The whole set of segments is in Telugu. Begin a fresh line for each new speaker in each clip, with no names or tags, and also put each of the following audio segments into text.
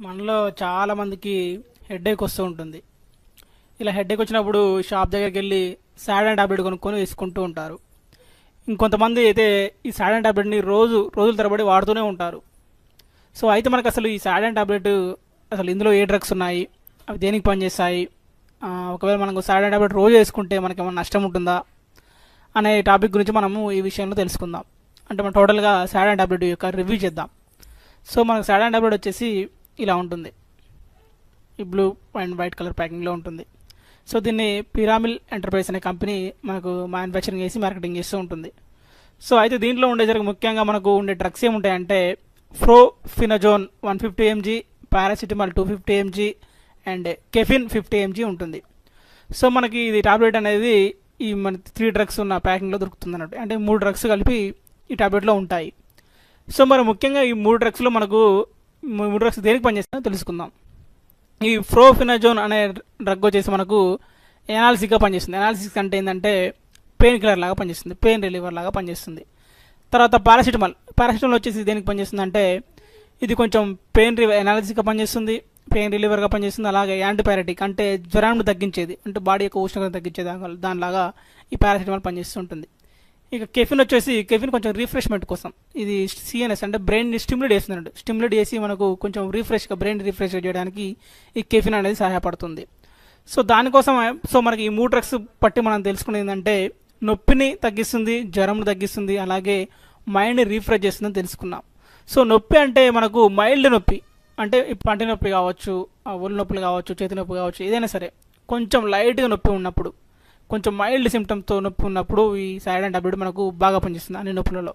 మనలో చాలామందికి హెడ్ఏక్ హెడేక్ వస్తూ ఉంటుంది. ఇలా హెడేక్ వచ్చినప్పుడు షాప్ దగ్గరికి వెళ్ళి శాడన్ టాబ్లెట్ కొనుక్కొని వేసుకుంటూ ఉంటారు. ఇంకొంతమంది అయితే ఈ సాడన్ టాబ్లెట్ని రోజు రోజుల తరబడి వాడుతూనే ఉంటారు. సో అయితే మనకు అసలు ఈ సాడన్ టాబ్లెట్ అసలు ఇందులో ఏ డ్రగ్స్ ఉన్నాయి? అవి దేనికి పనిచేస్తాయి? ఒకవేళ మనకు సాడన్ టాబ్లెట్ రోజు వేసుకుంటే మనకి ఏమైనా నష్టం ఉంటుందా? అనే టాపిక్ గురించి మనము ఈ విషయంలో తెలుసుకుందాం. అంటే మనం టోటల్గా సాడన్ టాబ్లెట్ యొక్క రివ్యూ చేద్దాం. సో మనకు శాడన్ టాబ్లెట్ వచ్చేసి ఇలా ఉంటుంది. ఈ బ్లూ అండ్ వైట్ కలర్ ప్యాకింగ్లో ఉంటుంది. సో దీన్ని పిరామిల్ ఎంటర్ప్రైజ్ అనే కంపెనీ మనకు మ్యానుఫ్యాక్చరింగ్ చేసి మార్కెటింగ్ చేస్తూ ఉంటుంది. సో అయితే దీంట్లో ఉండేసరికి ముఖ్యంగా మనకు ఉండే drugs ఏముంటాయంటే propyphenazone one fifty MG paracetamol two fifty MG and caffeine fifty MG ఉంటుంది. సో మనకి ఇది టాబ్లెట్ అనేది ఈ మన త్రీ డ్రగ్స్ ఉన్న ప్యాకింగ్లో దొరుకుతుంది అన్నట్టు అంటే మూడు డ్రగ్స్ కలిపి ఈ టాబ్లెట్లో ఉంటాయి. సో మరి ముఖ్యంగా ఈ మూడు డ్రగ్స్లో మనకు మూడు డ్రగ్స్ దేనికి పనిచేస్తుందో తెలుసుకుందాం. ఈ ఫ్రోఫినజోన్ అనే డ్రగ్ వచ్చేసి మనకు ఎనాలిసిక్గా పనిచేస్తుంది. ఎనాలిసిక్ అంటే ఏంటంటే పెయిన్ కిల్లర్ లాగా పనిచేస్తుంది. పెయిన్ రిలీవర్ లాగా పనిచేస్తుంది. తర్వాత పారాసిటమాల్ పారాసిటమాల్ వచ్చేసి దేనికి పనిచేస్తుంది అంటే ఇది కొంచెం పెయిన్ రివ ఎనాలిసిక్గా పనిచేస్తుంది. పెయిన్ రిలీవర్గా పనిచేస్తుంది. అలాగే యాంటీపైరటిక్ అంటే జ్వరాన్ని తగ్గించేది. అంటే బాడీ యొక్క ఉష్ణోగ్రత తగ్గించేది దానిలాగా ఈ పారాసిటమాల్ పనిచేస్తుంటుంది ఇక కెఫిన్ వచ్చేసి కెఫిన్ కొంచెం రిఫ్రెష్మెంట్ కోసం. ఇది సిఎన్ఎస్ అంటే బ్రెయిన్ స్టిమ్యులేట్ చేస్తుంది స్టిమ్యులేట్ చేసి మనకు కొంచెం రిఫ్రెష్గా బ్రెయిన్ రిఫ్రెష్ చేయడానికి ఈ కెఫిన్ అనేది సహాయపడుతుంది. సో దానికోసం సో మనకి ఈ మూడు డ్రగ్స్ పట్టి మనం తెలుసుకునేది ఏంటంటే నొప్పిని తగ్గిస్తుంది జ్వరం తగ్గిస్తుంది అలాగే మైండ్ని రీఫ్రెష్ చేస్తుందని తెలుసుకున్నాం. సో నొప్పి అంటే మనకు మైల్డ్ నొప్పి అంటే పంటి నొప్పి కావచ్చు ఆ ఒళ్ళు నొప్పులు కావచ్చు చేతి నొప్పి కావచ్చు ఏదైనా సరే కొంచెం లైట్గా నొప్పి ఉన్నప్పుడు కొంచెం మైల్డ్ సిమ్టమ్స్తో నొప్పి ఉన్నప్పుడు ఈ సైడెంట్ టాబ్లెట్ మనకు బాగా పనిచేస్తుంది అన్ని నొప్పులలో.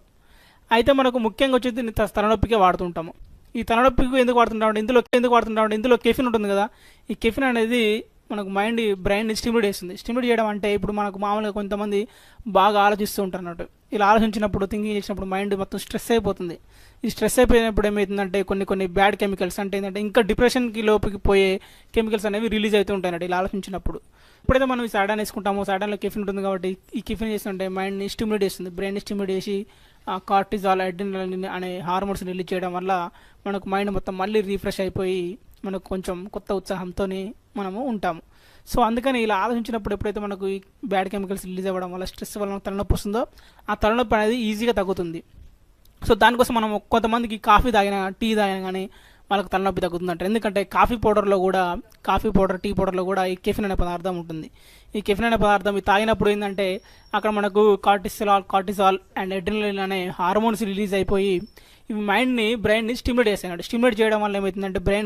అయితే మనకు ముఖ్యంగా వచ్చేది తలనొప్పికే వాడుతుంటాము. ఈ తలనొప్పికి ఎందుకు వాడుతుంటామంటే ఇందులో ఎందుకు వాడుతుంటామంటే ఇందులో కెఫిన్ ఉంటుంది కదా ఈ కెఫిన్ అనేది మనకు మైండ్ బ్రెయిన్ని స్టిమ్యులేట్ చేస్తుంది. స్టిమ్యులేట్ చేయడం అంటే ఇప్పుడు మనకు మామూలుగా కొంతమంది బాగా ఆలోచిస్తూ ఉంటారు అన్నట్టు. ఇలా ఆలోచించినప్పుడు థింకింగ్ చేసినప్పుడు మైండ్ మొత్తం స్ట్రెస్ అయిపోతుంది. ఈ స్ట్రెస్ అయిపోయినప్పుడు ఏమవుతుందంటే కొన్ని కొన్ని బ్యాడ్ కెమికల్స్ అంటే ఏంటంటే ఇంకా డిప్రెషన్కి లోపలికి పోయే కెమికల్స్ అనేవి రిలీజ్ అవుతూ ఉంటాయి అన్నట్టు ఇలా ఆలోచించినప్పుడు. ఎప్పుడైతే మనం ఈ సాడాన్ వేసుకుంటామో సాడాన్లో కెఫిన్ ఉంటుంది కాబట్టి ఈ కెఫిన్ చేస్తుంటే మైండ్ని స్టిమ్యులేట్ చేస్తుంది. బ్రెయిన్ స్టిమ్యులేట్ చేసి కార్టిజాల్ అడ్రినలిన్ అనే హార్మోన్స్ రిలీజ్ చేయడం వల్ల మనకు మైండ్ మొత్తం మళ్ళీ రీఫ్రెష్ అయిపోయి మనకు కొంచెం కొత్త ఉత్సాహంతో మనము ఉంటాము. సో అందుకని ఇలా ఆలోచించినప్పుడు ఎప్పుడైతే మనకు ఈ బ్యాడ్ కెమికల్స్ రిలీజ్ అవ్వడం వల్ల స్ట్రెస్ వల్ల తలనొప్పి వస్తుందో ఆ తలనొప్పి అనేది ఈజీగా తగ్గుతుంది. సో దానికోసం మనం కొంతమందికి కాఫీ తాగినా టీ తాగినా కానీ వాళ్ళకి తలనొప్పి తగ్గుతుందంట ఎందుకంటే కాఫీ పౌడర్లో కూడా కాఫీ పౌడర్ టీ పౌడర్లో కూడా ఈ కెఫిన్ అనే పదార్థం ఉంటుంది. ఈ కెఫిన్ అనే పదార్థం ఇది తాగినప్పుడు ఏంటంటే అక్కడ మనకు కార్టిసలాల్ కార్టిసాల్ అండ్ ఎడ్రినలిన్ అనే హార్మోన్స్ రిలీజ్ అయిపోయి ఇవి మైండ్ని బ్రెయిన్ని స్టిమ్యులేట్ చేస్తాయి స్టిమ్యులేట్ చేయడం వల్ల ఏమవుతుందంటే బ్రెయిన్